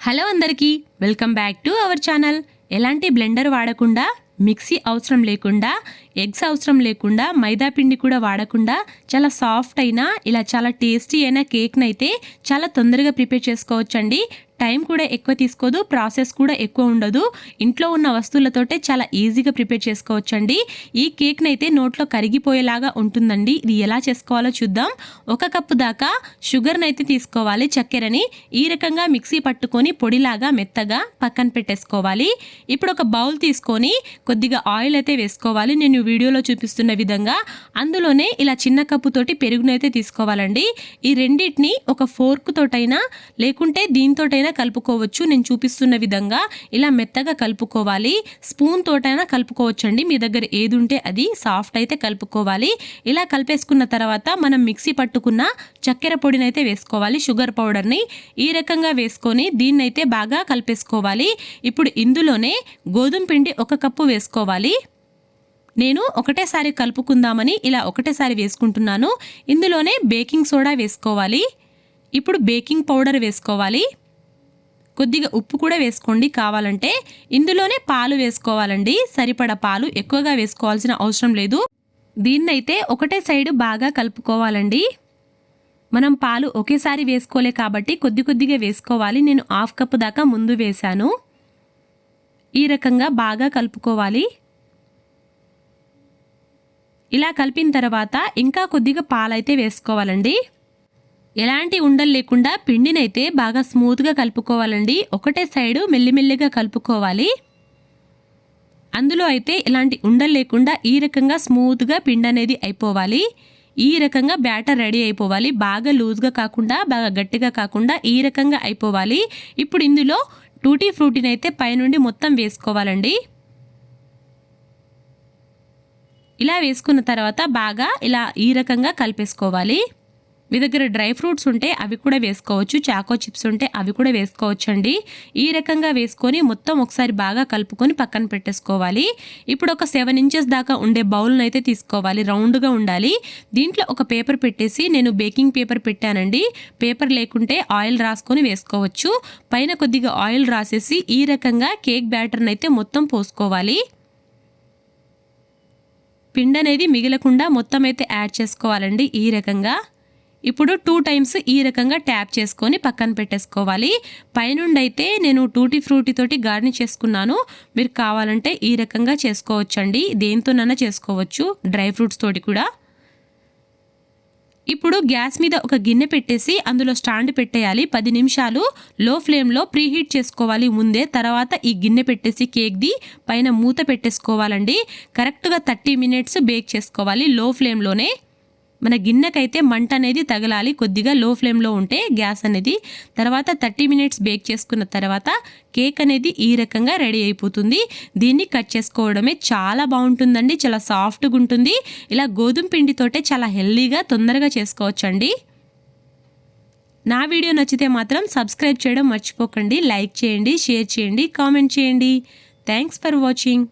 Hello అందరికీ welcome back to our channel. ఎలాంటి blender వాడకుండా మిక్సీ అవసరం లేకుండా ఎగ్స్ అవసరం లేకుండా మైదా పిండి కూడా వాడకుండా చాలా సాఫ్ట్ అయినా ఇలా చాలా టేస్టీ అయిన కేక్ని అయితే చాలా తొందరగా ప్రిపేర్ చేసుకోవచ్చండి. టైం కూడా ఎక్కువ తీసుకోదు ప్రాసెస్ కూడా ఎక్కువ ఉండదు. ఇంట్లో ఉన్న వస్తువులతోటే చాలా ఈజీగా ప్రిపేర్ చేసుకోవచ్చండి. ఈ కేక్ని అయితే నోట్లో కరిగిపోయేలాగా ఉంటుందండి. ఇది ఎలా చేసుకోవాలో చూద్దాం. ఒక కప్పు దాకా షుగర్ని అయితే తీసుకోవాలి చక్కెరని. ఈ రకంగా మిక్సీ పట్టుకొని పొడిలాగా మెత్తగా పక్కన పెట్టేసుకోవాలి. ఇప్పుడు ఒక బౌల్ తీసుకొని కొద్దిగా ఆయిల్ అయితే వేసుకోవాలి. నేను వీడియోలో చూపిస్తున్న విధంగా. అందులోనే ఇలా చిన్న కప్పుతోటి పెరుగునైతే తీసుకోవాలండి. ఈ రెండింటిని ఒక ఫోర్క్ తోటైనా లేకుంటే దీంతోటైనా కలుపుకోవచ్చు. నేను చూపిస్తున్న విధంగా ఇలా మెత్తగా కలుపుకోవాలి. స్పూన్ తోటైనా కలుపుకోవచ్చండి. మీ దగ్గర ఏది ఉంటే అది సాఫ్ట్ అయితే కలుపుకోవాలి. ఇలా కలిపేసుకున్న తర్వాత మనం మిక్సీ పట్టుకున్న చక్కెర పొడిని అయితే వేసుకోవాలి. షుగర్ పౌడర్ని ఈ రకంగా వేసుకొని దీన్నైతే బాగా కలిపేసుకోవాలి. ఇప్పుడు ఇందులోనే గోధుమ పిండి ఒక కప్పు వేసుకోవాలి. నేను ఒకటేసారి కలుపుకుందామని ఇలా ఒకటేసారి వేసుకుంటున్నాను. ఇందులోనే బేకింగ్ సోడా వేసుకోవాలి. ఇప్పుడు బేకింగ్ పౌడర్ వేసుకోవాలి. కొద్దిగా ఉప్పు కూడా వేసుకోండి. కావాలంటే ఇందులోనే పాలు వేసుకోవాలండి. సరిపడ పాలు ఎక్కువగా వేసుకోవాల్సిన అవసరం లేదు. దీన్నైతే ఒకటే సైడ్ బాగా కలుపుకోవాలండి. మనం పాలు ఒకేసారి వేసుకోలే కాబట్టి కొద్ది కొద్దిగా వేసుకోవాలి. నేను హాఫ్ కప్ దాకా ముందు వేశాను. ఈ రకంగా బాగా కలుపుకోవాలి. ఇలా కలిపిన తర్వాత ఇంకా కొద్దిగా పాలైతే వేసుకోవాలండి. ఎలాంటి ఉండలు లేకుండా పిండినైతే బాగా స్మూత్గా కలుపుకోవాలండి. ఒకటే సైడు మెల్లిమెల్లిగా కలుపుకోవాలి. అందులో అయితే ఇలాంటి ఉండలు లేకుండా ఈ రకంగా స్మూత్గా పిండి అనేది అయిపోవాలి. ఈ రకంగా బ్యాటర్ రెడీ అయిపోవాలి. బాగా లూజ్గా కాకుండా బాగా గట్టిగా కాకుండా ఈ రకంగా అయిపోవాలి. ఇప్పుడు ఇందులో టూటీ ఫ్రూటీని అయితే పైనుండి మొత్తం వేసుకోవాలండి. ఇలా వేసుకున్న తర్వాత బాగా ఇలా ఈ రకంగా కలిపేసుకోవాలి. మీ దగ్గర డ్రై ఫ్రూట్స్ ఉంటే అవి కూడా వేసుకోవచ్చు చాకో చిప్స్ ఉంటే అవి కూడా వేసుకోవచ్చు అండి ఈ రకంగా వేసుకొని మొత్తం ఒకసారి బాగా కలుపుకొని పక్కన పెట్టేసుకోవాలి. ఇప్పుడు ఒక సెవెన్ ఇంచెస్ దాకా ఉండే బౌల్ని అయితే తీసుకోవాలి. రౌండ్గా ఉండాలి. దీంట్లో ఒక పేపర్ పెట్టేసి నేను బేకింగ్ పేపర్ పెట్టానండి. పేపర్ లేకుంటే ఆయిల్ రాసుకొని వేసుకోవచ్చు. పైన కొద్దిగా ఆయిల్ రాసేసి ఈ రకంగా కేక్ బ్యాటర్ని అయితే మొత్తం పోసుకోవాలి. పిండి అనేది మిగలకుండా మొత్తం అయితే యాడ్ చేసుకోవాలండి ఈ రకంగా. ఇప్పుడు టూ టైమ్స్ ఈ రకంగా ట్యాప్ చేసుకొని పక్కన పెట్టేసుకోవాలి. పైనుండి అయితే నేను టూటీ ఫ్రూటీ తోటి గార్నిష్ చేసుకున్నాను. మీరు కావాలంటే ఈ రకంగా చేసుకోవచ్చండి. దేంతోనైనా చేసుకోవచ్చు. డ్రై ఫ్రూట్స్ తోటి కూడా. ఇప్పుడు గ్యాస్ మీద ఒక గిన్నె పెట్టేసి అందులో స్టాండ్ పెట్టేయాలి. పది నిమిషాలు లో ఫ్లేమ్లో ప్రీహీట్ చేసుకోవాలి. ముందే తర్వాత ఈ గిన్నె పెట్టేసి కేక్ది పైన మూత పెట్టేసుకోవాలండి. కరెక్ట్గా థర్టీ మినిట్స్ బేక్ చేసుకోవాలి. లో ఫ్లేమ్లోనే మన గిన్నెకైతే మంట అనేది తగలాలి. కొద్దిగా లో ఫ్లేమ్లో ఉంటే గ్యాస్ అనేది తర్వాత థర్టీ మినిట్స్ బేక్ చేసుకున్న తర్వాత కేక్ అనేది ఈ రకంగా రెడీ అయిపోతుంది. దీన్ని కట్ చేసుకోవడమే చాలా బాగుంటుందండి. చాలా సాఫ్ట్గా ఉంటుంది. ఇలా గోధుమ పిండితోటే చాలా హెల్దీగా తొందరగా చేసుకోవచ్చండి. నా వీడియో నచ్చితే మాత్రం సబ్స్క్రైబ్ చేయడం మర్చిపోకండి. లైక్ చేయండి షేర్ చేయండి కామెంట్ చేయండి. Thanks for watching